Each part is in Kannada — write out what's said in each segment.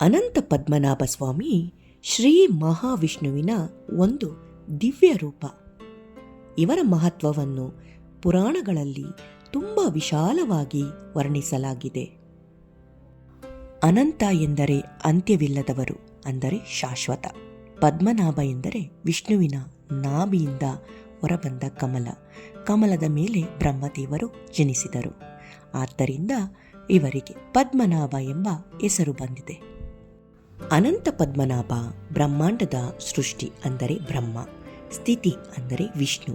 ಅನಂತ ಪದ್ಮನಾಭ ಸ್ವಾಮಿ ಶ್ರೀ ಮಹಾವಿಷ್ಣುವಿನ ಒಂದು ದಿವ್ಯ ರೂಪ. ಇವರ ಮಹತ್ವವನ್ನು ಪುರಾಣಗಳಲ್ಲಿ ತುಂಬ ವಿಶಾಲವಾಗಿ ವರ್ಣಿಸಲಾಗಿದೆ. ಅನಂತ ಎಂದರೆ ಅಂತ್ಯವಿಲ್ಲದವರು ಅಂದರೆ ಶಾಶ್ವತ. ಪದ್ಮನಾಭ ಎಂದರೆ ವಿಷ್ಣುವಿನ ನಾಭಿಯಿಂದ ಹೊರಬಂದ ಕಮಲ. ಕಮಲದ ಮೇಲೆ ಬ್ರಹ್ಮದೇವರು ಜನಿಸಿದರು. ಆದ್ದರಿಂದ ಇವರಿಗೆ ಪದ್ಮನಾಭ ಎಂಬ ಹೆಸರು ಬಂದಿದೆ. ಅನಂತ ಪದ್ಮನಾಭ ಬ್ರಹ್ಮಾಂಡದ ಸೃಷ್ಟಿ ಅಂದರೆ ಬ್ರಹ್ಮ, ಸ್ಥಿತಿ ಅಂದರೆ ವಿಷ್ಣು,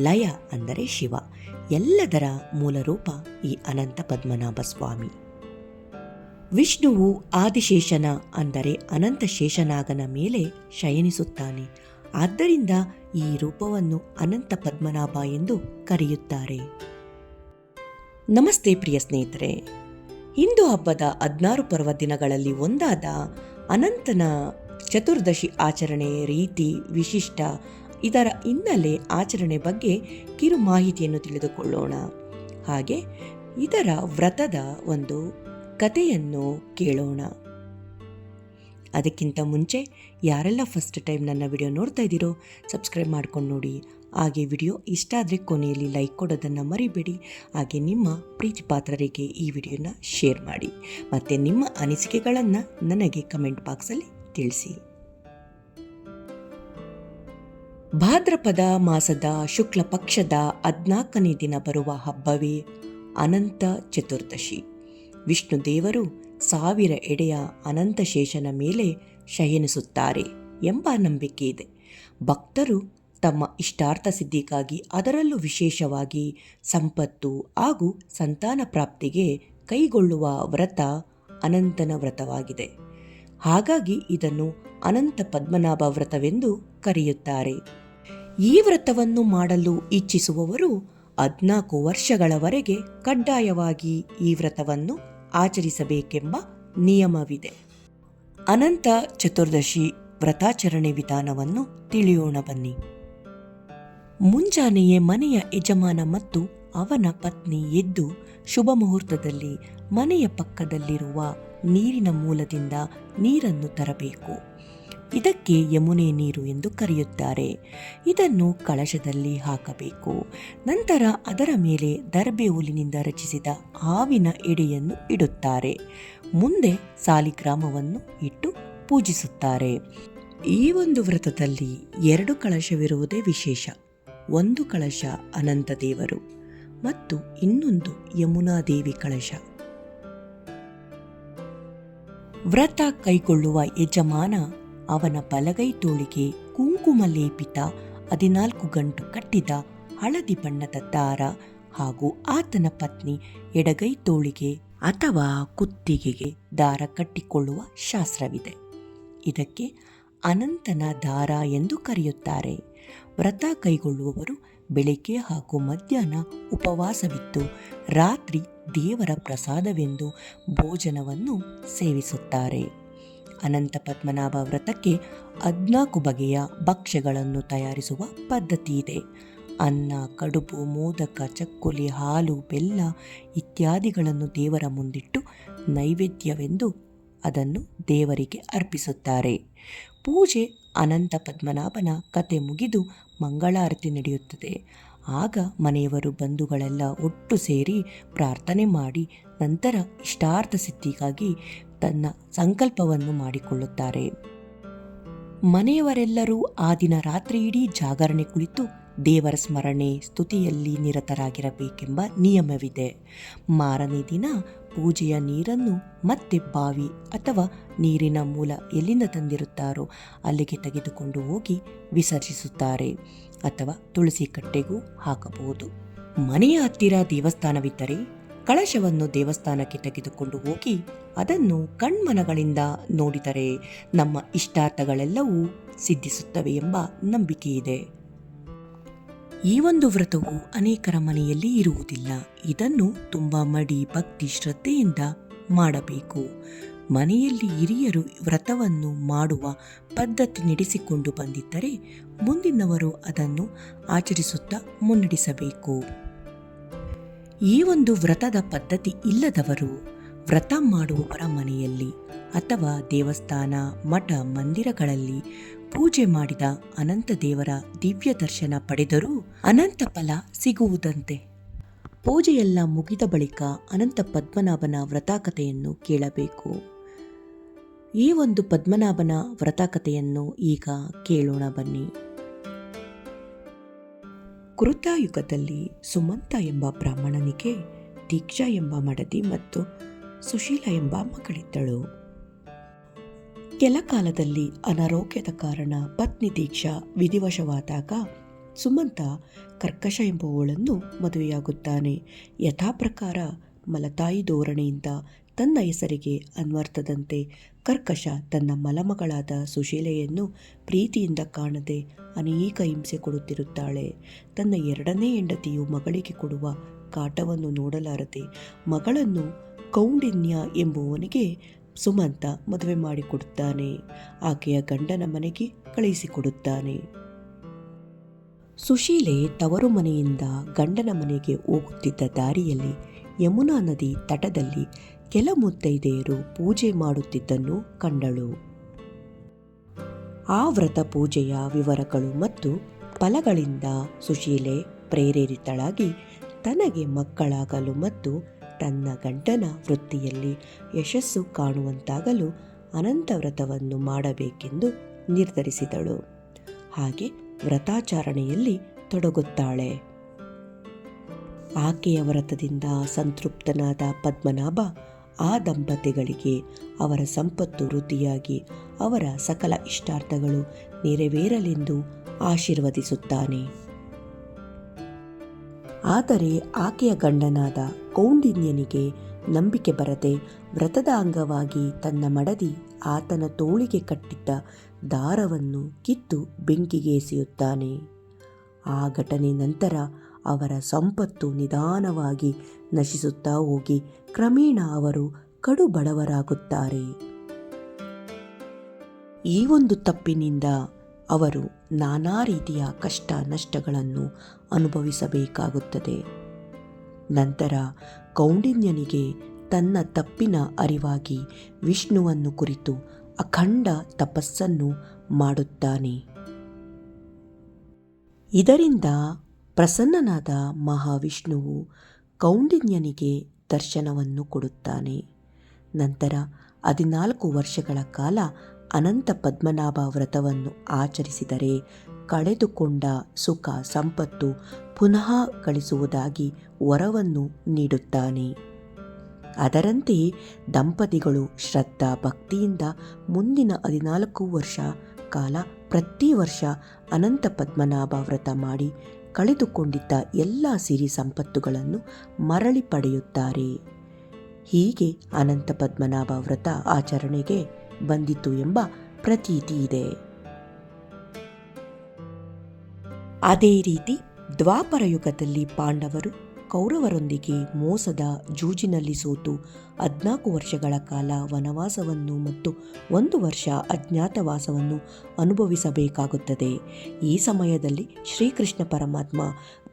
ಲಯ ಅಂದರೆ ಶಿವ, ಎಲ್ಲದರ ಮೂಲರೂಪ ಈ ಅನಂತ ಪದ್ಮನಾಭ ಸ್ವಾಮಿ. ವಿಷ್ಣುವು ಆದಿಶೇಷನ ಅಂದರೆ ಅನಂತ ಶೇಷನಾಗನ ಮೇಲೆ ಶಯನಿಸುತ್ತಾನೆ. ಆದ್ದರಿಂದ ಈ ರೂಪವನ್ನು ಅನಂತ ಪದ್ಮನಾಭ ಎಂದು ಕರೆಯುತ್ತಾರೆ. ನಮಸ್ತೆ ಪ್ರಿಯ ಸ್ನೇಹಿತರೆ. ಹಿಂದೂ ಹಬ್ಬದ ಹದಿನಾರು ಪರ್ವ ದಿನಗಳಲ್ಲಿ ಒಂದಾದ ಅನಂತನ ಚತುರ್ದಶಿ ಆಚರಣೆ ರೀತಿ ವಿಶಿಷ್ಟ. ಇದರ ಹಿನ್ನೆಲೆ ಆಚರಣೆ ಬಗ್ಗೆ ಕಿರು ಮಾಹಿತಿಯನ್ನು ತಿಳಿದುಕೊಳ್ಳೋಣ. ಹಾಗೆ ಇದರ ವ್ರತದ ಒಂದು ಕಥೆಯನ್ನು ಕೇಳೋಣ. ಅದಕ್ಕಿಂತ ಮುಂಚೆ ಯಾರೆಲ್ಲ ಫಸ್ಟ್ ಟೈಮ್ ನನ್ನ ವಿಡಿಯೋ ನೋಡ್ತಾ ಇದ್ದೀರೋ, ಸಬ್ಸ್ಕ್ರೈಬ್ ಮಾಡ್ಕೊಂಡು ನೋಡಿ. ಹಾಗೆ ವಿಡಿಯೋ ಇಷ್ಟ ಆದರೆ ಕೊನೆಯಲ್ಲಿ ಲೈಕ್ ಕೊಡೋದನ್ನು ಮರಿಬೇಡಿ. ಹಾಗೆ ನಿಮ್ಮ ಪ್ರೀತಿ ಪಾತ್ರರಿಗೆ ಈ ವಿಡಿಯೋನ ಶೇರ್ ಮಾಡಿ. ಮತ್ತು ನಿಮ್ಮ ಅನಿಸಿಕೆಗಳನ್ನು ನನಗೆ ಕಮೆಂಟ್ ಬಾಕ್ಸಲ್ಲಿ ತಿಳಿಸಿ. ಭಾದ್ರಪದ ಮಾಸದ ಶುಕ್ಲ ಪಕ್ಷದ ಹದಿನಾಲ್ಕನೇ ದಿನ ಬರುವ ಹಬ್ಬವೇ ಅನಂತ ಚತುರ್ದಶಿ. ವಿಷ್ಣು ದೇವರು ಸಾವಿರ ಎಡೆಯ ಅನಂತ ಶೇಷನ ಮೇಲೆ ಶಯನಿಸುತ್ತಾರೆ ಎಂಬ ನಂಬಿಕೆ ಇದೆ. ಭಕ್ತರು ತಮ್ಮ ಇಷ್ಟಾರ್ಥ ಸಿದ್ಧಿಗಾಗಿ ಅದರಲ್ಲೂ ವಿಶೇಷವಾಗಿ ಸಂಪತ್ತು ಹಾಗೂ ಸಂತಾನ ಪ್ರಾಪ್ತಿಗೆ ಕೈಗೊಳ್ಳುವ ವ್ರತ ಅನಂತನ ವ್ರತವಾಗಿದೆ. ಹಾಗಾಗಿ ಇದನ್ನು ಅನಂತ ಪದ್ಮನಾಭ ವ್ರತವೆಂದು ಕರೆಯುತ್ತಾರೆ. ಈ ವ್ರತವನ್ನು ಮಾಡಲು ಇಚ್ಛಿಸುವವರು ಹದಿನಾಲ್ಕು ವರ್ಷಗಳವರೆಗೆ ಕಡ್ಡಾಯವಾಗಿ ಈ ವ್ರತವನ್ನು ಆಚರಿಸಬೇಕೆಂಬ ನಿಯಮವಿದೆ. ಅನಂತ ಚತುರ್ದಶಿ ವ್ರತಾಚರಣೆ ವಿಧಾನವನ್ನು ತಿಳಿಯೋಣ ಬನ್ನಿ. ಮುಂಜಾನೆಯೇ ಮನೆಯ ಯಜಮಾನ ಮತ್ತು ಅವನ ಪತ್ನಿ ಎದ್ದು ಶುಭ ಮುಹೂರ್ತದಲ್ಲಿ ಮನೆಯ ಪಕ್ಕದಲ್ಲಿರುವ ನೀರಿನ ಮೂಲದಿಂದ ನೀರನ್ನು ತರಬೇಕು. ಇದಕ್ಕೆ ಯಮುನೆ ನೀರು ಎಂದು ಕರೆಯುತ್ತಾರೆ. ಇದನ್ನು ಕಳಶದಲ್ಲಿ ಹಾಕಬೇಕು. ನಂತರ ಅದರ ಮೇಲೆ ದರ್ಬೆ ಉಲಿನಿಂದ ರಚಿಸಿದ ಹಾವಿನ ಎಡೆಯನ್ನು ಇಡುತ್ತಾರೆ. ಮುಂದೆ ಸಾಲಿಗ್ರಾಮವನ್ನು ಇಟ್ಟು ಪೂಜಿಸುತ್ತಾರೆ. ಈ ಒಂದು ವ್ರತದಲ್ಲಿ ಎರಡು ಕಳಶವಿರುವುದೇ ವಿಶೇಷ. ಒಂದು ಕಳಶ ಅನಂತ ದೇವರು ಮತ್ತು ಇನ್ನೊಂದು ಯಮುನಾದೇವಿ ಕಳಶ. ವ್ರತ ಕೈಗೊಳ್ಳುವ ಯಜಮಾನ ಅವನ ಬಲಗೈ ತೋಳಿಗೆ ಕುಂಕುಮ ಲೇಪಿತ ಹದಿನಾಲ್ಕು ಗಂಟು ಕಟ್ಟಿದ ಹಳದಿ ಬಣ್ಣದ ದಾರ ಹಾಗೂ ಆತನ ಪತ್ನಿ ಎಡಗೈ ತೋಳಿಗೆ ಅಥವಾ ಕುತ್ತಿಗೆಗೆ ದಾರ ಕಟ್ಟಿಕೊಳ್ಳುವ ಶಾಸ್ತ್ರವಿದೆ. ಇದಕ್ಕೆ ಅನಂತನ ದಾರ ಎಂದು ಕರೆಯುತ್ತಾರೆ. ವ್ರತ ಕೈಗೊಳ್ಳುವವರು ಬೆಳಿಗ್ಗೆ ಹಾಗೂ ಮಧ್ಯಾಹ್ನ ಉಪವಾಸವಿತ್ತು ರಾತ್ರಿ ದೇವರ ಪ್ರಸಾದವೆಂದು ಭೋಜನವನ್ನು ಸೇವಿಸುತ್ತಾರೆ. ಅನಂತ ಪದ್ಮನಾಭ ವ್ರತಕ್ಕೆ ಹದ್ನಾಲ್ಕು ಬಗೆಯ ಭಕ್ಷ್ಯಗಳನ್ನು ತಯಾರಿಸುವ ಪದ್ಧತಿ ಇದೆ. ಅನ್ನ, ಕಡುಬು, ಮೋದಕ, ಚಕ್ಕುಲಿ, ಹಾಲು, ಬೆಲ್ಲ ಇತ್ಯಾದಿಗಳನ್ನು ದೇವರ ಮುಂದಿಟ್ಟು ನೈವೇದ್ಯವೆಂದು ಅದನ್ನು ದೇವರಿಗೆ ಅರ್ಪಿಸುತ್ತಾರೆ. ಪೂಜೆ ಅನಂತ ಪದ್ಮನಾಭನ ಕತೆ ಮುಗಿದು ಮಂಗಳಾರತಿ ನಡೆಯುತ್ತದೆ. ಆಗ ಮನೆಯವರು ಬಂಧುಗಳೆಲ್ಲ ಒಟ್ಟು ಸೇರಿ ಪ್ರಾರ್ಥನೆ ಮಾಡಿ ನಂತರ ಇಷ್ಟಾರ್ಥ ಸಿದ್ಧಿಗಾಗಿ ತನ್ನ ಸಂಕಲ್ಪವನ್ನು ಮಾಡಿಕೊಳ್ಳುತ್ತಾರೆ. ಮನೆಯವರೆಲ್ಲರೂ ಆ ದಿನ ರಾತ್ರಿ ಇಡೀ ಜಾಗರಣೆ ಕುಳಿತು ದೇವರ ಸ್ಮರಣೆ, ಸ್ತುತಿಯಲ್ಲಿ ನಿರತರಾಗಿರಬೇಕೆಂಬ ನಿಯಮವಿದೆ. ಮಾರನೇ ದಿನ ಪೂಜೆಯ ನೀರನ್ನು ಮತ್ತೆ ಬಾವಿ ಅಥವಾ ನೀರಿನ ಮೂಲ ಎಲ್ಲಿಂದ ತಂದಿರುತ್ತಾರೋ ಅಲ್ಲಿಗೆ ತೆಗೆದುಕೊಂಡು ಹೋಗಿ ವಿಸರ್ಜಿಸುತ್ತಾರೆ ಅಥವಾ ತುಳಸಿ ಕಟ್ಟೆಗೂ ಹಾಕಬಹುದು. ಮನೆಯ ಹತ್ತಿರ ದೇವಸ್ಥಾನವಿದ್ದರೆ ಕಳಶವನ್ನು ದೇವಸ್ಥಾನಕ್ಕೆ ತೆಗೆದುಕೊಂಡು ಹೋಗಿ ಅದನ್ನು ಕಣ್ಮನಗಳಿಂದ ನೋಡಿದರೆ ನಮ್ಮ ಇಷ್ಟಾರ್ಥಗಳೆಲ್ಲವೂ ಸಿದ್ಧಿಸುತ್ತವೆ ಎಂಬ ನಂಬಿಕೆ ಇದೆ ಈ ಒಂದು ವ್ರತವು ಅನೇಕರ ಮನೆಯಲ್ಲಿ ಇರುವುದಿಲ್ಲ. ಇದನ್ನು ತುಂಬ ಮಡಿ ಭಕ್ತಿ ಶ್ರದ್ಧೆಯಿಂದ ಮಾಡಬೇಕು. ಮನೆಯಲ್ಲಿ ಹಿರಿಯರು ವ್ರತವನ್ನು ಮಾಡುವ ಪದ್ಧತಿ ನಡೆಸಿಕೊಂಡು ಬಂದಿದ್ದರೆ ಮುಂದಿನವರು ಅದನ್ನು ಆಚರಿಸುತ್ತಾ ಮುನ್ನಡೆಸಬೇಕು. ಈ ಒಂದು ವ್ರತದ ಪದ್ಧತಿ ಇಲ್ಲದವರು ವ್ರತ ಮಾಡುವವರ ಮನೆಯಲ್ಲಿ ಅಥವಾ ದೇವಸ್ಥಾನ, ಮಠ, ಮಂದಿರಗಳಲ್ಲಿ ಪೂಜೆ ಮಾಡಿದ ಅನಂತ ದೇವರ ದಿವ್ಯ ದರ್ಶನ ಪಡೆದರೂ ಅನಂತ ಫಲ ಸಿಗುವುದಂತೆ. ಪೂಜೆಯೆಲ್ಲ ಮುಗಿದ ಬಳಿಕ ಅನಂತ ಪದ್ಮನಾಭನ ವ್ರತಾಕತೆಯನ್ನು ಕೇಳಬೇಕು. ಈ ಒಂದು ಪದ್ಮನಾಭನ ವ್ರತಾಕತೆಯನ್ನು ಈಗ ಕೇಳೋಣ ಬನ್ನಿ. ಕೃತಾಯುಗದಲ್ಲಿ ಸುಮಂತ ಎಂಬ ಬ್ರಾಹ್ಮಣನಿಗೆ ದೀಕ್ಷಾ ಎಂಬ ಮಡದಿ ಮತ್ತು ಸುಶೀಲ ಎಂಬ ಮಗಳಿದ್ದಳು. ಕೆಲ ಕಾಲದಲ್ಲಿ ಅನಾರೋಗ್ಯದ ಕಾರಣ ಪತ್ನಿ ದೀಕ್ಷಾ ವಿಧಿವಶವಾದಾಗ ಸುಮಂತ ಕರ್ಕಶ ಎಂಬುವಳನ್ನು ಮದುವೆಯಾಗುತ್ತಾನೆ. ಯಥಾಪ್ರಕಾರ ಮಲತಾಯಿ ಧೋರಣೆಯಿಂದ ತನ್ನ ಹೆಸರಿಗೆ ಅನ್ವರ್ಥದಂತೆ ಕರ್ಕಶ ತನ್ನ ಮಲಮಗಳಾದ ಸುಶೀಲೆಯನ್ನು ಪ್ರೀತಿಯಿಂದ ಕಾಣದೆ ಅನೇಕ ಹಿಂಸೆ ಕೊಡುತ್ತಿರುತ್ತಾಳೆ. ತನ್ನ ಎರಡನೇ ಹೆಂಡತಿಯು ಮಗಳಿಗೆ ಕೊಡುವ ಕಾಟವನ್ನು ನೋಡಲಾರದೆ ಮಗಳನ್ನು ಕೌಂಡಿನ್ಯ ಎಂಬುವನಿಗೆ ಸುಮಂತ ಮದುವೆ ಮಾಡಿಕೊಡುತ್ತಾನೆ. ಆಕೆಯ ಗಂಡನ ಮನೆಗೆ ಕಳುಹಿಸಿಕೊಡುತ್ತಾನೆ. ಸುಶೀಲೆ ತವರು ಮನೆಯಿಂದ ಗಂಡನ ಮನೆಗೆ ಹೋಗುತ್ತಿದ್ದ ದಾರಿಯಲ್ಲಿ ಯಮುನಾ ನದಿ ತಟದಲ್ಲಿ ಕೆಲ ಮುತ್ತೈದೆಯರು ಪೂಜೆ ಮಾಡುತ್ತಿದ್ದನ್ನು ಕಂಡಳು. ಆ ವ್ರತ ಪೂಜೆಯ ವಿವರಗಳು ಮತ್ತು ಫಲಗಳಿಂದ ಸುಶೀಲೆ ಪ್ರೇರೇರಿತಳಾಗಿ ತನಗೆ ಮಕ್ಕಳಾಗಲು ಮತ್ತು ತನ್ನ ಗಂಡನ ವೃತ್ತಿಯಲ್ಲಿ ಯಶಸ್ಸು ಕಾಣುವಂತಾಗಲು ಅನಂತ ವ್ರತವನ್ನು ಮಾಡಬೇಕೆಂದು ನಿರ್ಧರಿಸಿದಳು. ಹಾಗೆ ವ್ರತಾಚರಣೆಯಲ್ಲಿ ತೊಡಗುತ್ತಾಳೆ. ಆಕೆಯ ವ್ರತದಿಂದ ಸಂತೃಪ್ತನಾದ ಪದ್ಮನಾಭ ಆ ದಂಪತಿಗಳಿಗೆ ಅವರ ಸಂಪತ್ತು ವೃದ್ಧಿಯಾಗಿ ಅವರ ಸಕಲ ಇಷ್ಟಾರ್ಥಗಳು ನೆರವೇರಲೆಂದು ಆಶೀರ್ವದಿಸುತ್ತಾನೆ. ಆದರೆ ಆಕೆಯ ಗಂಡನಾದ ಕೌಂಡಿನ್ಯನಿಗೆ ನಂಬಿಕೆ ಬರದೆ ವ್ರತದ ಅಂಗವಾಗಿ ತನ್ನ ಮಡದಿ ಆತನ ತೋಳಿಗೆ ಕಟ್ಟಿದ್ದ ದಾರವನ್ನು ಕಿತ್ತು ಬೆಂಕಿಗೆ ಎಸೆಯುತ್ತಾನೆ. ಆ ಘಟನೆ ನಂತರ ಅವರ ಸಂಪತ್ತು ನಿಧಾನವಾಗಿ ನಶಿಸುತ್ತಾ ಹೋಗಿ ಕ್ರಮೇಣ ಅವರು ಕಡು ಬಡವರಾಗುತ್ತಾರೆ ಈ ಒಂದು ತಪ್ಪಿನಿಂದ ಅವರು ನಾನಾ ರೀತಿಯ ಕಷ್ಟ ನಷ್ಟಗಳನ್ನು ಅನುಭವಿಸಬೇಕಾಗುತ್ತದೆ. ನಂತರ ಕೌಂಡಿನ್ಯನಿಗೆ ತನ್ನ ತಪ್ಪಿನ ಅರಿವಾಗಿ ವಿಷ್ಣುವನ್ನು ಕುರಿತು ಅಖಂಡ ತಪಸ್ಸನ್ನು ಮಾಡುತ್ತಾನೆ. ಇದರಿಂದ ಪ್ರಸನ್ನನಾದ ಮಹಾವಿಷ್ಣುವು ಕೌಂಡಿನ್ಯನಿಗೆ ದರ್ಶನವನ್ನು ಕೊಡುತ್ತಾನೆ. ನಂತರ ಹದಿನಾಲ್ಕು ವರ್ಷಗಳ ಕಾಲ ಅನಂತ ಪದ್ಮನಾಭ ವ್ರತವನ್ನು ಆಚರಿಸಿದರೆ ಕಳೆದುಕೊಂಡ ಸುಖ, ಸಂಪತ್ತು ಪುನಃ ಕಳಿಸುವುದಾಗಿ ವರವನ್ನು ನೀಡುತ್ತಾನೆ. ಅದರಂತೆ ದಂಪತಿಗಳು ಶ್ರದ್ಧಾ ಭಕ್ತಿಯಿಂದ ಮುಂದಿನ ಹದಿನಾಲ್ಕು ವರ್ಷ ಕಾಲ ಪ್ರತಿ ವರ್ಷ ಅನಂತ ಪದ್ಮನಾಭ ವ್ರತ ಮಾಡಿ ಕಳೆದುಕೊಂಡಿದ್ದ ಎಲ್ಲ ಸಿರಿ ಸಂಪತ್ತುಗಳನ್ನು ಮರಳಿ ಪಡೆಯುತ್ತಾರೆ. ಹೀಗೆ ಅನಂತ ಪದ್ಮನಾಭ ವ್ರತ ಆಚರಣೆಗೆ ಬಂದಿತು ಎಂಬ ಪ್ರತೀತಿ ಇದೆ. ಅದೇ ರೀತಿ ದ್ವಾಪರ ಯುಗದಲ್ಲಿ ಪಾಂಡವರು ಕೌರವರೊಂದಿಗೆ ಮೋಸದ ಜೂಜಿನಲ್ಲಿ ಸೋತು ಹದಿನಾಲ್ಕು ವರ್ಷಗಳ ಕಾಲ ವನವಾಸವನ್ನು ಮತ್ತು ಒಂದು ವರ್ಷ ಅಜ್ಞಾತವಾಸವನ್ನು ಅನುಭವಿಸಬೇಕಾಗುತ್ತದೆ. ಈ ಸಮಯದಲ್ಲಿ ಶ್ರೀಕೃಷ್ಣ ಪರಮಾತ್ಮ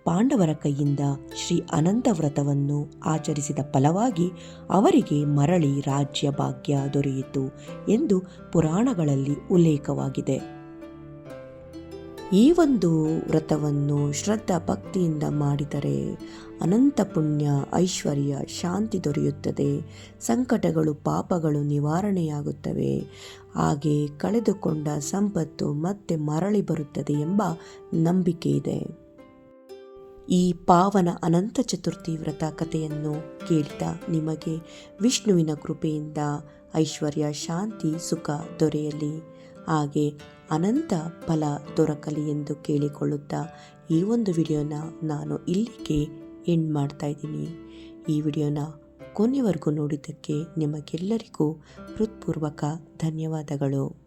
ಪಾಂಡವರ ಕೈಯಿಂದ ಶ್ರೀ ಅನಂತ ವ್ರತವನ್ನು ಆಚರಿಸಿದ ಫಲವಾಗಿ ಅವರಿಗೆ ಮರಳಿ ರಾಜ್ಯ ಭಾಗ್ಯ ದೊರೆಯಿತು ಎಂದು ಪುರಾಣಗಳಲ್ಲಿ ಉಲ್ಲೇಖವಾಗಿದೆ. ಈ ಒಂದು ವ್ರತವನ್ನು ಶ್ರದ್ಧಾ ಭಕ್ತಿಯಿಂದ ಮಾಡಿದರೆ ಅನಂತ ಪುಣ್ಯ ಐಶ್ವರ್ಯ ಶಾಂತಿ ದೊರೆಯುತ್ತದೆ. ಸಂಕಟಗಳು, ಪಾಪಗಳು ನಿವಾರಣೆಯಾಗುತ್ತವೆ. ಹಾಗೆ ಕಳೆದುಕೊಂಡ ಸಂಪತ್ತು ಮತ್ತೆ ಮರಳಿ ಬರುತ್ತದೆ ಎಂಬ ನಂಬಿಕೆ ಇದೆ. ಈ ಪಾವನ ಅನಂತ ಚತುರ್ಥಿ ವ್ರತ ಕಥೆಯನ್ನು ಕೇಳಿದ ನಿಮಗೆ ವಿಷ್ಣುವಿನ ಕೃಪೆಯಿಂದ ಐಶ್ವರ್ಯ, ಶಾಂತಿ, ಸುಖ ದೊರೆಯಲಿ. ಹಾಗೆ ಅನಂತ ಫಲ ದೊರಕಲಿ ಎಂದು ಕೇಳಿಕೊಳ್ಳುತ್ತಾ ಈ ಒಂದು ವಿಡಿಯೋನ ನಾನು ಇಲ್ಲಿಗೆ ಎಂಡ್ ಮಾಡ್ತಾ ಇದ್ದೀನಿ. ಈ ವಿಡಿಯೋನ ಕೊನೆವರೆಗೂ ನೋಡಿದ್ದಕ್ಕೆ ನಿಮಗೆಲ್ಲರಿಗೂ ಹೃತ್ಪೂರ್ವಕ ಧನ್ಯವಾದಗಳು.